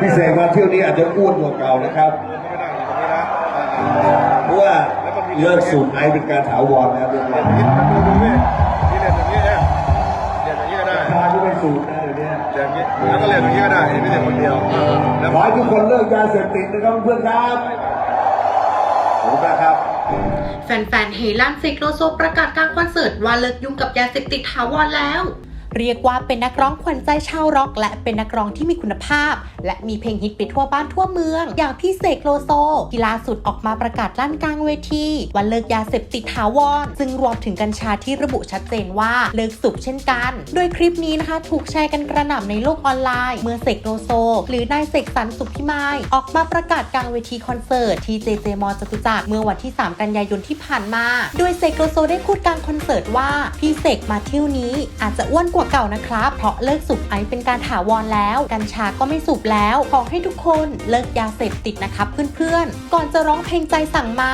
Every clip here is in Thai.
พี่เสกมาเที่ยวนี้อาจจะอ้วนกว่าเก่านะครับไม่ได้อยู่ตรงนี้นะเพราะว่าเลิกสูบไอซ์เป็นการถาวรนะครับเรื่องนี้คิดมันดูดูนี่นี่เรียนอย่างนี้นะเรียนอย่างนี้ก็ได้ชาที่ไม่สูบนะเดี๋ยวนี้เรียนอย่างนี้แล้วก็เรียนอย่างนี้ก็ได้ไม่ใช่คนเดียวแล้วขอให้ทุกคนเลิกยาเสพติดนะครับเพื่อนครับขอบคุณมากครับแฟนๆเฮลันเซกโลโซประกาศกลางคอนเสิร์ตว่าเลิกยุ่งกับยาเสพติดถาวรแล้ว เรียกว่าเป็นนักร้องขวัญใจชาวร็อก และเป็นนักร้องที่มีคุณภาพ และมีเพลงฮิตไปทั่วบ้านทั่วเมือง อย่างพี่เสกโลโซที่ล่าสุดออกมาประกาศลั่นกลางเวทีว่าเลิกยาเสพติดถาวร ซึ่งรวมถึงกัญชาที่ระบุชัดเจนว่าเลิกสูบเช่นกัน โดยคลิปนี้นะคะ ถูกแชร์กันกระหน่ำในโลกออนไลน์ เมื่อเสกโลโซ หรือนายเสกสรรสุขพิมายออกมาประกาศกลางเวทีคอนเสิร์ตที่เจเจมอจตุจักรเมื่อวันที่ 3 กันยายนที่ผ่านมา โดยเสกโลโซได้พูดกลางคอนเสิร์ตว่าพี่เสกมาเที่ยวนี้อาจจะอ้วนกว่าเก่านะครับ เพราะเลิกสูบไอซ์เป็นการถาวรแล้ว กัญชาก็ไม่สูบแล้ว ขอให้ทุกคนเลิกยาเสพติดนะครับเพื่อนๆ ก่อนจะร้องเพลงใจสั่งมา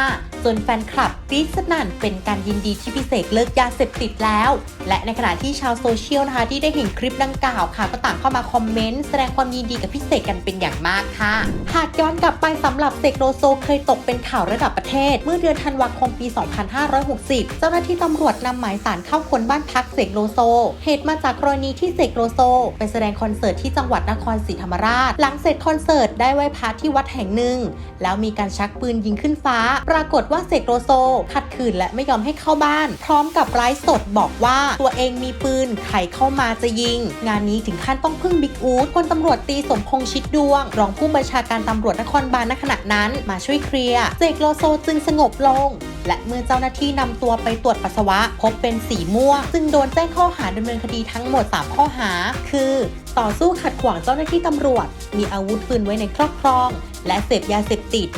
จนแฟนคลับกรี๊ดสนั่นเป็นการยินดีที่พี่เสกเลิกยาเสพติดแล้ว และในขณะที่ชาวโซเชียลนะคะที่ได้เห็นคลิปดังกล่าวค่ะ ก็ต่างเข้ามาคอมเมนต์แสดงความยินดีกับพี่เสกกันเป็นอย่างมากค่ะ หากย้อนกลับไปสำหรับเสกโลโซเคยตกเป็นข่าวระดับประเทศ เมื่อเดือนธันวาคมปี 2560 เจ้าหน้าที่ตำรวจนำหมายสารเข้าค้นบ้านพักเสกโลโซ เหตุมาจากกรณีที่เสกโลโซ ไปแสดงคอนเสิร์ตที่จังหวัดนครศรีธรรมราช หลังเสร็จคอนเสิร์ตได้ไหว้พระที่วัดแห่งหนึ่ง แล้วมีการชักปืนยิงขึ้นฟ้า ปรากฏว่าเสกโลโซขัดขืนและไม่ยอมให้เข้าบ้าน พร้อมกับไลฟ์สดบอกว่าตัวเองมีปืนใครเข้ามาจะยิง งานนี้ถึงขั้นต้องพึ่งบิ๊กอู๊ดพลตำรวจตีสมพงษ์ชิดดวง รองผู้บัญชาการตำรวจนครบาลณขณะนั้น มาช่วยเคลียร์เสกโลโซจึงสงบลง และเมื่อเจ้าหน้าที่นำตัวไปตรวจปัสสาวะ พบเป็นสีม่วงซึ่งโดนแจ้งข้อหาดำเนินคดีทั้งหมด 3 ข้อหา คือ ต่อสู้ขัดขวางเจ้าหน้าที่ตำรวจ มีอาวุธปืนไว้ในครอบครอง และเสพยาเสพติด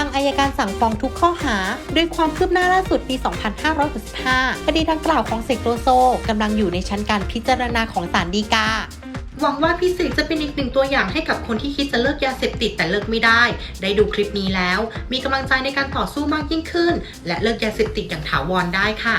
างอายการสั่งฟ้องทุกข้อหาด้วยความคืบหน้าล่าสุดปี 2565คดีดังกล่าวของเสกโลโซกำลังอยู่ในชั้นการพิจารณาของศาลฎีกาหวังว่าพี่สิกจะเป็นอีกหนึ่งตัวอย่างให้กับคนที่คิดจะเลิกยาเสพติดแต่เลิกไม่ได้ ได้ดูคลิปนี้แล้ว มีกำลังใจในการต่อสู้มากยิ่งขึ้น และเลิกยาเสพติดอย่างถาวรได้ค่ะ